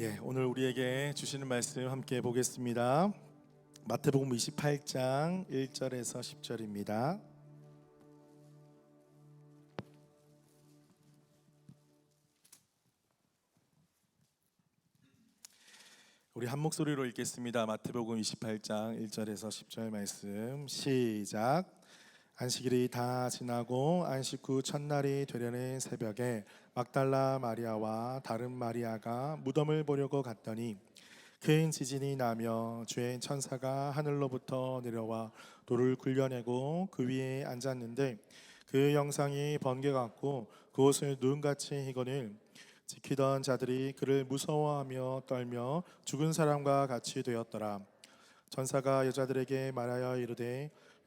예, 오늘 우리에게 주시는 말씀 함께 보겠습니다. 마태복음 28장 1절에서 10절입니다. 우리 한 목소리로 읽겠습니다. 마태복음 28장 1절에서 10절 말씀 시작. 안식일이 다 지나고 안식 후 첫날이 되려는 새벽에 막달라 마리아와 다른 마리아가 무덤을 보려고 갔더니 큰 지진이 나며 죄인 천사가 하늘로부터 내려와 돌을 굴려내고 그 위에 앉았는데 그 영상이 번개 같고 그옷을 눈같이 희거늘 지키던 자들이 그를 무서워하며 떨며 죽은 사람과 같이 되었더라. 천사가 여자들에게 말하여 이르되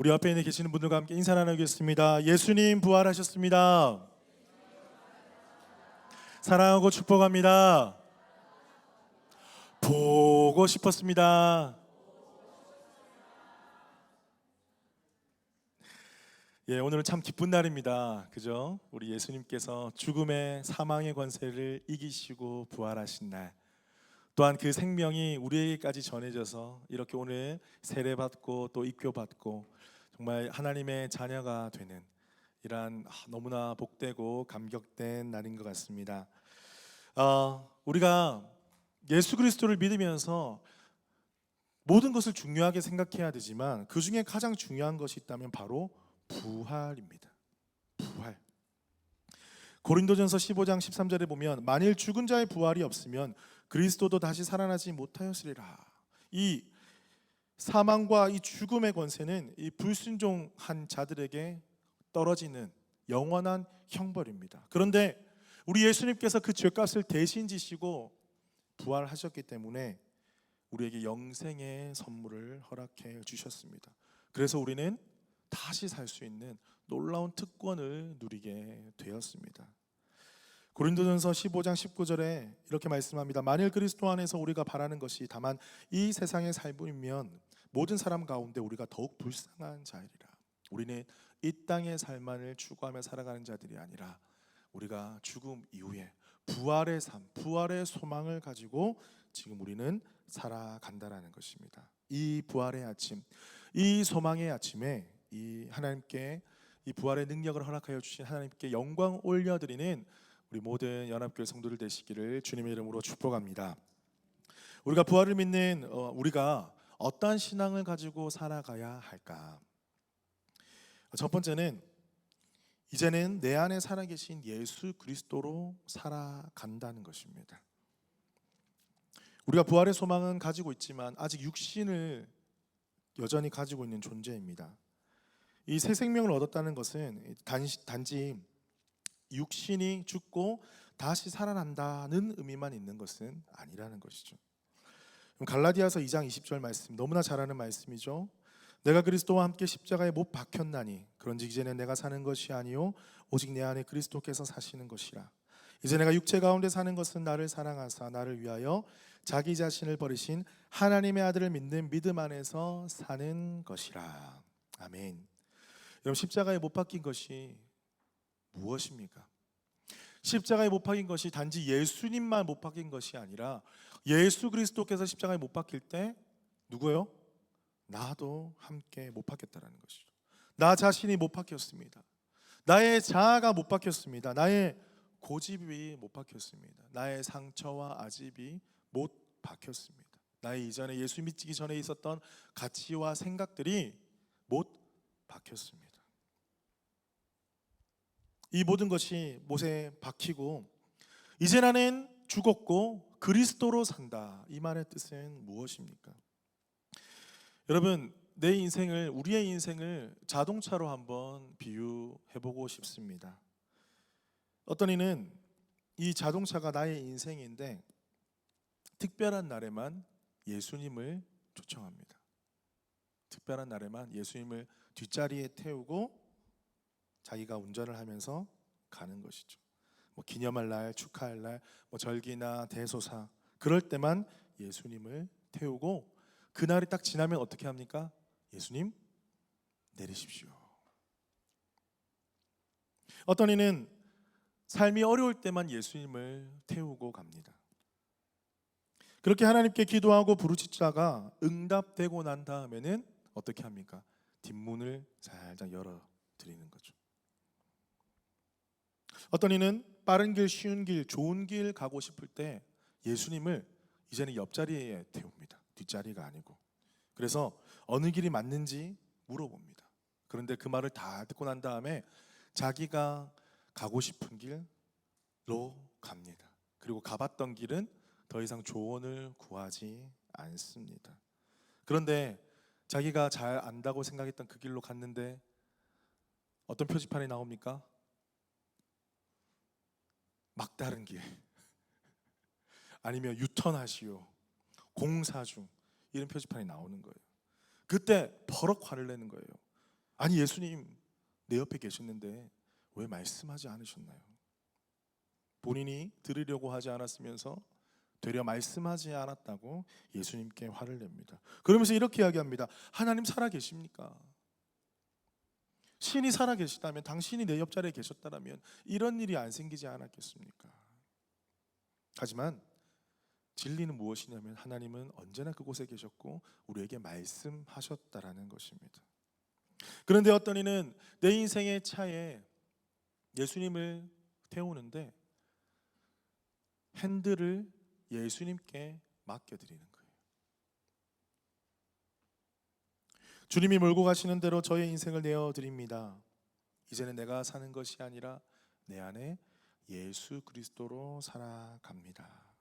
우리 옆에 있는 계시는 분들과 함께 인사 나누겠습니다. 예수님 부활하셨습니다. 사랑하고 축복합니다. 보고 싶었습니다. 예, 오늘은 참 기쁜 날입니다. 그죠? 우리 예수님께서 죽음의 사망의 권세를 이기시고 부활하신 날. 또한 그 생명이 우리에게까지 전해져서 이렇게 오늘 세례받고 또 입교받고 정말 하나님의 자녀가 되는 이러한 아, 너무나 복되고 감격된 날인 것 같습니다. 어, 우리가 예수 그리스도를 믿으면서 모든 것을 중요하게 생각해야 되지만 그 중에 가장 중요한 것이 있다면 바로 부활입니다. 부활. 고린도전서 15장 13절에 보면 만일 죽은 자의 부활이 없으면 그리스도도 다시 살아나지 못하였으리라. 이 사망과 이 죽음의 권세는 이 불순종한 자들에게 떨어지는 영원한 형벌입니다. 그런데 우리 예수님께서 그 죄값을 대신 지시고 부활하셨기 때문에 우리에게 영생의 선물을 허락해 주셨습니다. 그래서 우리는 다시 살 수 있는 놀라운 특권을 누리게 되었습니다. 고린도전서 15장 19절에 이렇게 말씀합니다. 만일 그리스도 안에서 우리가 바라는 것이 다만 이 세상의 삶이면 모든 사람 가운데 우리가 더욱 불쌍한 자이리라. 우리는 이 땅의 삶만을 추구하며 살아가는 자들이 아니라 우리가 죽음 이후에 부활의 삶, 부활의 소망을 가지고 지금 우리는 살아간다라는 것입니다. 이 부활의 아침, 이 소망의 아침에 이 하나님께 이 부활의 능력을 허락하여 주신 하나님께 영광 올려드리는 우리 모든 연합교회 성도들 되시기를 주님의 이름으로 축복합니다. 우리가 부활을 믿는 어, 우리가 어떠한 신앙을 가지고 살아가야 할까? 첫 번째는 이제는 내 안에 살아계신 예수 그리스도로 살아간다는 것입니다. 우리가 부활의 소망은 가지고 있지만 아직 육신을 여전히 가지고 있는 존재입니다. 이 새 생명을 얻었다는 것은 단지, 육신이 죽고 다시 살아난다는 의미만 있는 것은 아니라는 것이죠. 갈라디아서 2장 20절 말씀 너무나 잘 아는 말씀이죠. 내가 그리스도와 함께 십자가에 못 박혔나니 그런즉 이제는 내가 사는 것이 아니요 오직 내 안에 그리스도께서 사시는 것이라. 이제 내가 육체 가운데 사는 것은 나를 사랑하사 나를 위하여 자기 자신을 버리신 하나님의 아들을 믿는 믿음 안에서 사는 것이라. 아멘. 여러분 십자가에 못 박힌 것이 무엇입니까? 십자가에 못 박힌 것이 단지 예수님만 못 박힌 것이 아니라 예수 그리스도께서 십자가에 못 박힐 때 누구요? 나도 함께 못 박혔다라는 것이죠. 나 자신이 못 박혔습니다. 나의 자아가 못 박혔습니다. 나의 고집이 못 박혔습니다. 나의 상처와 아집이 못 박혔습니다. 나의 이전에 예수 믿기 전에 있었던 가치와 생각들이 못 박혔습니다. 이 모든 것이 못에 박히고 이제 나는 죽었고 그리스도로 산다. 이 말의 뜻은 무엇입니까? 여러분 내 인생을 우리의 인생을 자동차로 한번 비유해 보고 싶습니다. 어떤 이는 이 자동차가 나의 인생인데 특별한 날에만 예수님을 초청합니다. 특별한 날에만 예수님을 뒷자리에 태우고 자기가 운전을 하면서 가는 것이죠. 뭐 기념할 날, 축하할 날, 뭐 절기나 대소사 그럴 때만 예수님을 태우고 그날이 딱 지나면 어떻게 합니까? 예수님 내리십시오. 어떤 이는 삶이 어려울 때만 예수님을 태우고 갑니다. 그렇게 하나님께 기도하고 부르짖다가 응답되고 난 다음에는 어떻게 합니까? 뒷문을 살짝 열어 드리는 거죠. 어떤 이는 빠른 길, 쉬운 길, 좋은 길 가고 싶을 때 예수님을 이제는 옆자리에 태웁니다. 뒷자리가 아니고. 그래서 어느 길이 맞는지 물어봅니다. 그런데 그 말을 다 듣고 난 다음에 자기가 가고 싶은 길로 갑니다. 그리고 가봤던 길은 더 이상 조언을 구하지 않습니다. 그런데 자기가 잘 안다고 생각했던 그 길로 갔는데 어떤 표지판이 나옵니까? 막다른 길 아니면 유턴하시오 공사 중 이런 표지판이 나오는 거예요. 그때 버럭 화를 내는 거예요. 아니 예수님 내 옆에 계셨는데 왜 말씀하지 않으셨나요? 본인이 들으려고 하지 않았으면서 되려 말씀하지 않았다고 예수님께 화를 냅니다. 그러면서 이렇게 이야기합니다. 하나님 살아 계십니까? 신이 살아 계시다면 당신이 내 옆자리에 계셨다면 이런 일이 안 생기지 않았겠습니까? 하지만 진리는 무엇이냐면 하나님은 언제나 그곳에 계셨고 우리에게 말씀하셨다라는 것입니다. 그런데 어떤 이는 내 인생의 차에 예수님을 태우는데 핸들을 예수님께 맡겨드리는 거예요. 주님이 몰고 가시는 대로 저의 인생을 내어 드립니다. 이제는 내가 사는 것이 아니라 내 안에 예수 그리스도로 살아갑니다.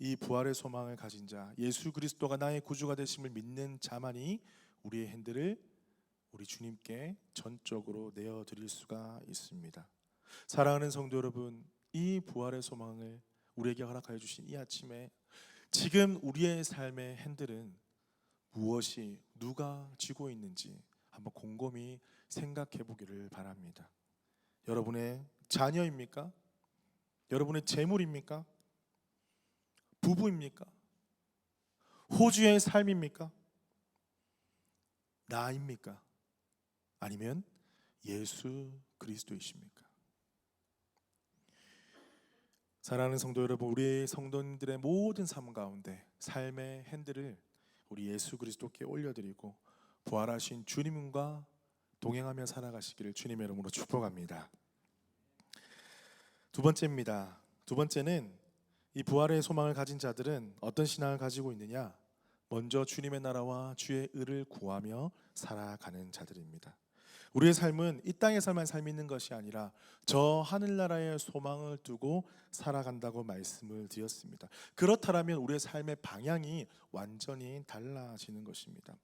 이 부활의 소망을 가진 자, 예수 그리스도가 나의 구주가 되심을 믿는 자만이 우리의 핸들을 우리 주님께 전적으로 내어 드릴 수가 있습니다. 사랑하는 성도 여러분, 이 부활의 소망을 우리에게 허락하여 주신 이 아침에 지금 우리의 삶의 핸들은 무엇이 누가 쥐고 있는지 한번 곰곰이 생각해 보기를 바랍니다. 여러분의 자녀입니까? 여러분의 재물입니까? 부부입니까? 호주의 삶입니까? 나입니까? 아니면 예수 그리스도이십니까? 사랑하는 성도 여러분, 우리 성도님들의 모든 삶 가운데 삶의 핸들을 우리 예수 그리스도께 올려드리고 부활하신 주님과 동행하며 살아가시기를 주님의 이름으로 축복합니다. 두 번째입니다. 두 번째는 이 부활의 소망을 가진 자들은 어떤 신앙을 가지고 있느냐? 먼저 주님의 나라와 주의 의를 구하며 살아가는 자들입니다. 우리의 삶은 이 땅에서만 삶이 있는 것이 아니라 저 하늘나라의 소망을 두고 살아간다고 말씀을 드렸습니다. 그렇다면 우리의 삶의 방향이 완전히 달라지는 것입니다.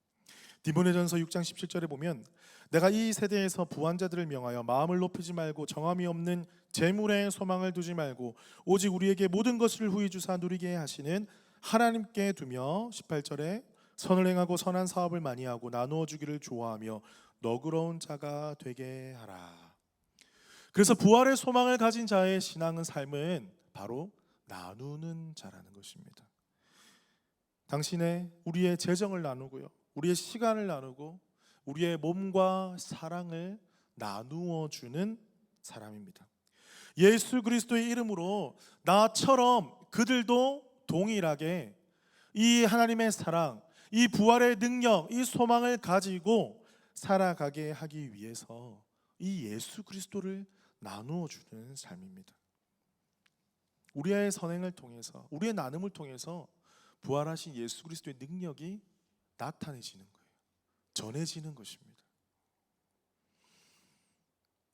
디모데전서 6장 17절에 보면 내가 이 세대에서 부한자들을 명하여 마음을 높이지 말고 정함이 없는 재물에 소망을 두지 말고 오직 우리에게 모든 것을 후히 주사 누리게 하시는 하나님께 두며 18절에 선을 행하고 선한 사업을 많이 하고 나누어 주기를 좋아하며 너그러운 자가 되게 하라. 그래서 부활의 소망을 가진 자의 신앙은 삶은 바로 나누는 자라는 것입니다. 당신의 우리의 재정을 나누고요. 우리의 시간을 나누고 우리의 몸과 사랑을 나누어 주는 사람입니다. 예수 그리스도의 이름으로 나처럼 그들도 동일하게 이 하나님의 사랑, 이 부활의 능력, 이 소망을 가지고 살아가게 하기 위해서 이 예수 그리스도를 나누어 주는 삶입니다. 우리의 선행을 통해서, 우리의 나눔을 통해서 부활하신 예수 그리스도의 능력이 나타내지는 거예요. 전해지는 것입니다.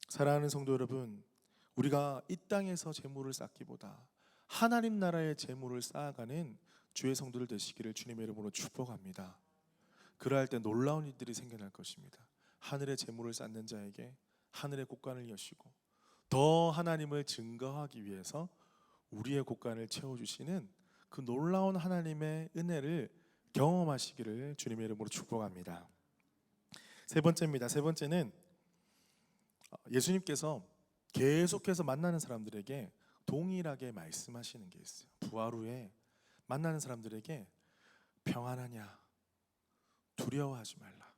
사랑하는 성도 여러분, 우리가 이 땅에서 재물을 쌓기보다 하나님 나라의 재물을 쌓아가는 주의 성도들 되시기를 주님의 이름으로 축복합니다. 그러할 때 놀라운 일들이 생겨날 것입니다. 하늘의 재물을 쌓는 자에게 하늘의 곳간을 여시고 더 하나님을 증거하기 위해서 우리의 곳간을 채워주시는 그 놀라운 하나님의 은혜를 경험하시기를 주님의 이름으로 축복합니다. 세 번째입니다. 세 번째는 예수님께서 계속해서 만나는 사람들에게 동일하게 말씀하시는 게 있어요. 부활 후에 만나는 사람들에게 평안하냐 두려워하지 말라.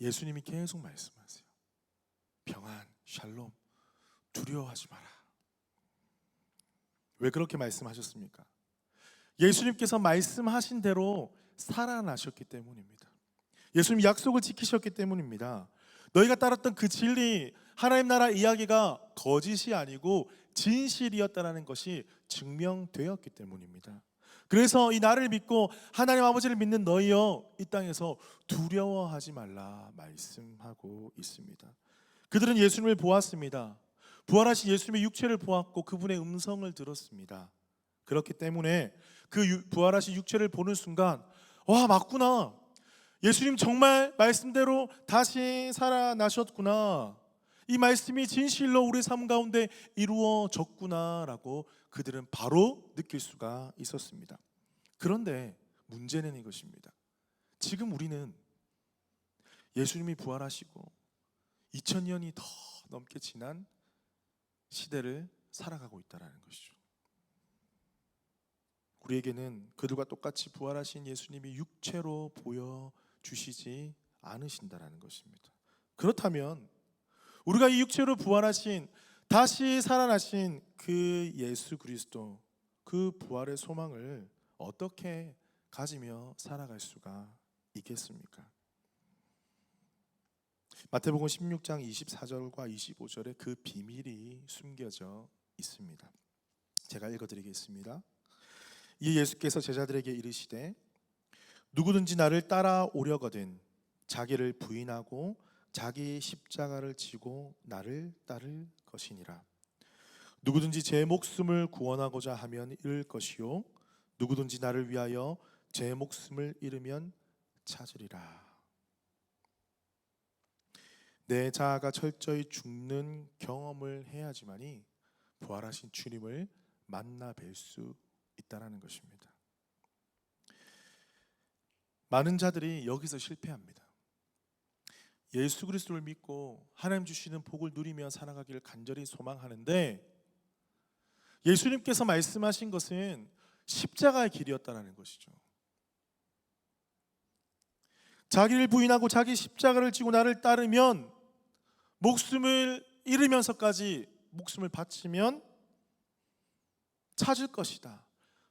예수님이 계속 말씀하세요. 평안, 샬롬, 두려워하지 마라. 왜 그렇게 말씀하셨습니까? 예수님께서 말씀하신 대로 살아나셨기 때문입니다. 예수님 약속을 지키셨기 때문입니다. 너희가 따랐던 그 진리, 하나님 나라 이야기가 거짓이 아니고 진실이었다라는 것이 증명되었기 때문입니다. 그래서 이 나를 믿고 하나님 아버지를 믿는 너희여 이 땅에서 두려워하지 말라 말씀하고 있습니다. 그들은 예수님을 보았습니다. 부활하신 예수님의 육체를 보았고 그분의 음성을 들었습니다. 그렇기 때문에 그 유- 부활하신 육체를 보는 순간 와 맞구나. 예수님 정말 말씀대로 다시 살아나셨구나. 이 말씀이 진실로 우리 삶 가운데 이루어졌구나라고 그들은 바로 느낄 수가 있었습니다. 그런데 문제는 이것입니다. 지금 우리는 예수님이 부활하시고 2000년이 더 넘게 지난 시대를 살아가고 있다라는 것이죠. 우리에게는 그들과 똑같이 부활하신 예수님이 육체로 보여 주시지 않으신다라는 것입니다. 그렇다면 우리가 이 육체로 부활하신 다시 살아나신 그 예수 그리스도 그 부활의 소망을 어떻게 가지며 살아갈 수가 있겠습니까? 마태복음 16장 24절과 25절에 그 비밀이 숨겨져 있습니다. 제가 읽어 드리겠습니다. 이 예수께서 제자들에게 이르시되 누구든지 나를 따라오려거든 자기를 부인하고 자기 십자가를 지고 나를 따를 것이니라. 누구든지 제 목숨을 구원하고자 하면 잃을 것이요 누구든지 나를 위하여 제 목숨을 잃으면 찾으리라. 내 자아가 철저히 죽는 경험을 해야지만이 부활하신 주님을 만나 뵐 수 있다라는 것입니다. 많은 자들이 여기서 실패합니다. 예수 그리스도를 믿고 하나님 주시는 복을 누리며 살아가기를 간절히 소망하는데 예수님께서 말씀하신 것은 십자가의 길이었다라는 것이죠. 자기를 부인하고 자기 십자가를 지고 나를 따르면 목숨을 잃으면서까지 목숨을 바치면 찾을 것이다.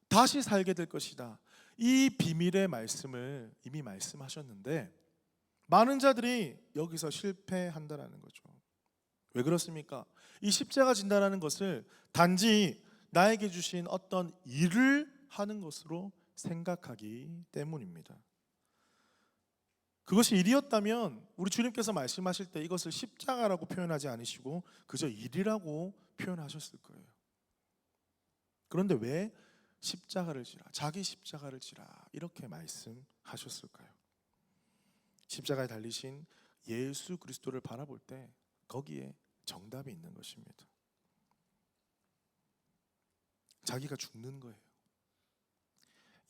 다시 살게 될 것이다. 이 비밀의 말씀을 이미 말씀하셨는데 많은 자들이 여기서 실패한다라는 거죠. 왜 그렇습니까? 이 십자가 진다라는 것을 단지 나에게 주신 어떤 일을 하는 것으로 생각하기 때문입니다. 그것이 일이었다면 우리 주님께서 말씀하실 때 이것을 십자가라고 표현하지 않으시고 그저 일이라고 표현하셨을 거예요. 그런데 왜 십자가를 지라 자기 십자가를 지라 이렇게 말씀하셨을까요? 십자가에 달리신 예수 그리스도를 바라볼 때 거기에 정답이 있는 것입니다. 자기가 죽는 거예요.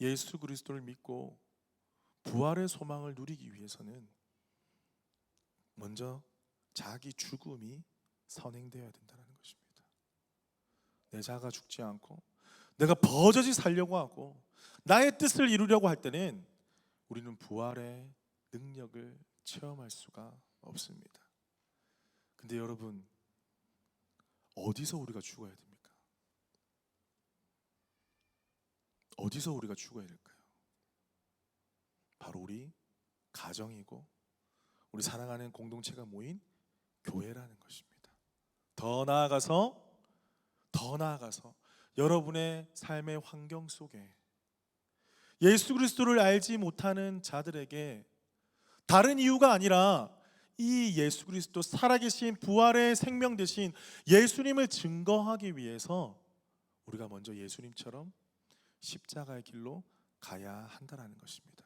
예수 그리스도를 믿고 부활의 소망을 누리기 위해서는 먼저 자기 죽음이 선행되어야 된다는 것입니다. 내 자가 죽지 않고 내가 버젓이 살려고 하고 나의 뜻을 이루려고 할 때는 우리는 부활의 능력을 체험할 수가 없습니다. 근데 여러분 어디서 우리가 죽어야 됩니까? 어디서 우리가 죽어야 될까요? 바로 우리 가정이고 우리 사랑하는 공동체가 모인 교회라는 것입니다. 더 나아가서 더 나아가서 여러분의 삶의 환경 속에 예수 그리스도를 알지 못하는 자들에게 다른 이유가 아니라 이 예수 그리스도 살아계신 부활의 생명 대신 예수님을 증거하기 위해서 우리가 먼저 예수님처럼 십자가의 길로 가야 한다라는 것입니다.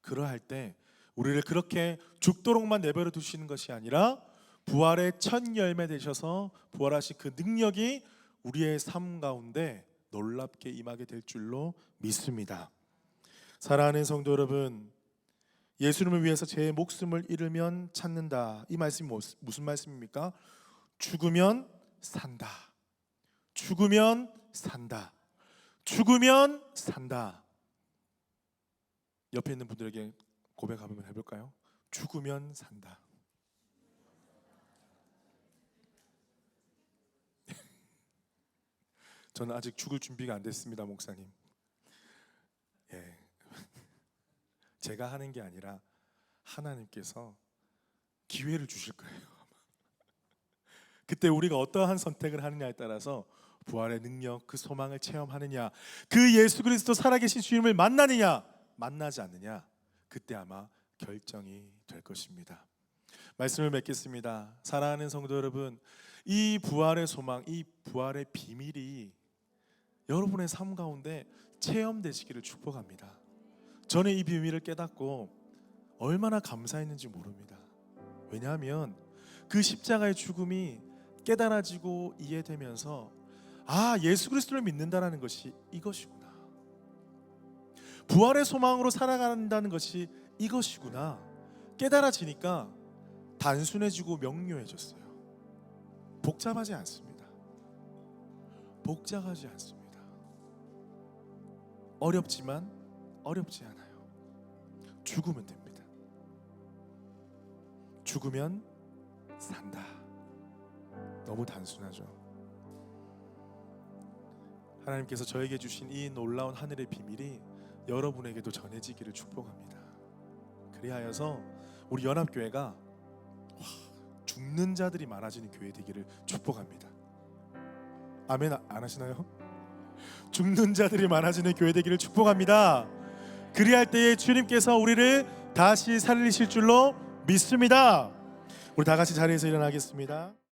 그러할 때 우리를 그렇게 죽도록만 내버려 두시는 것이 아니라 부활의 첫 열매 되셔서 부활하신 그 능력이 우리의 삶 가운데 놀랍게 임하게 될 줄로 믿습니다. 사랑하는 성도 여러분, 예수님을 위해서 제 목숨을 잃으면 찾는다. 이 말씀이 뭐- 무슨 말씀입니까? 죽으면 산다. 죽으면 산다. 죽으면 산다. 옆에 있는 분들에게 고백 한번 해볼까요? 죽으면 산다. 저는 아직 죽을 준비가 안 됐습니다, 목사님. 예. 제가 하는 게 아니라 하나님께서 기회를 주실 거예요. 그때 우리가 어떠한 선택을 하느냐에 따라서 부활의 능력, 그 소망을 체험하느냐, 그 예수 그리스도 살아계신 주님을 만나느냐, 만나지 않느냐, 그때 아마 결정이 될 것입니다. 말씀을 맺겠습니다. 사랑하는 성도 여러분, 이 부활의 소망, 이 부활의 비밀이 여러분의 삶 가운데 체험되시기를 축복합니다. 저는 이 비밀을 깨닫고 얼마나 감사했는지 모릅니다. 왜냐하면 그 십자가의 죽음이 깨달아지고 이해되면서 아 예수 그리스도를 믿는다라는 것이 이것이구나. 부활의 소망으로 살아간다는 것이 이것이구나. 깨달아지니까 단순해지고 명료해졌어요. 복잡하지 않습니다. 복잡하지 않습니다. 어렵지만 어렵지 않아요. 죽으면 됩니다. 죽으면 산다. 너무 단순하죠. 하나님께서 저에게 주신 이 놀라운 하늘의 비밀이 여러분에게도 전해지기를 축복합니다. 그리하여서 우리 연합교회가 와, 죽는 자들이 많아지는 교회 되기를 축복합니다. 아멘 안 하시나요? 죽는 자들이 많아지는 교회 되기를 축복합니다. 그리할 때에 주님께서 우리를 다시 살리실 줄로 믿습니다. 우리 다 같이 자리에서 일어나겠습니다.